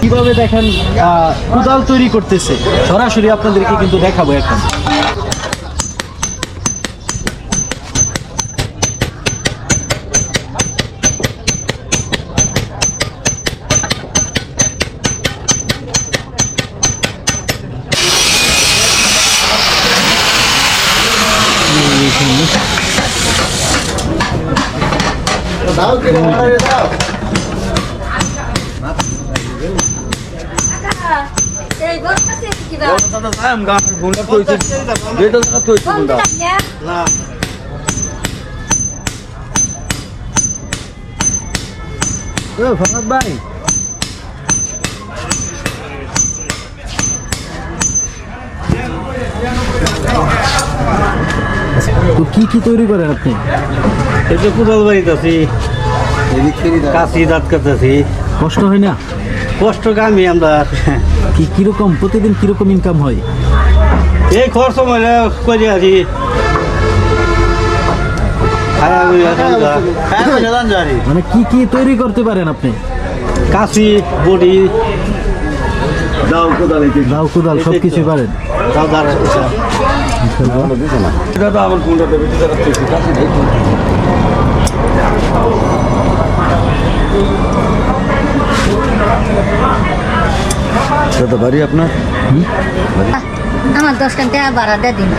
কীভাবে দেখেন আহ, কোদাল তৈরি করতেছে? সরাসরি আপনাদেরকে কিন্তু দেখাবো এখন। এই ভাই। তো কি কি তৈরি করেন আপনি? এই যে কোদাল বাড়িতে আছি। কাশি দাঁত কাটতেছি। কষ্ট হয় না? কষ্ট কামি আমরা। কি কীরকম প্রতিদিন কীরকম ইনকাম হয়? এই খরচ মানে করে আছি? গুইয়া খান্দা। মানে কি কি তৈরি করতে পারেন আপনি? কাশি বডি দাও কোদাল সব কিছু পারেন। দাদার এটা তো। আমার কোনটা দেবে বাড়ি আপনার? আমার দশ টাকা ভাড়া দেয় দিন।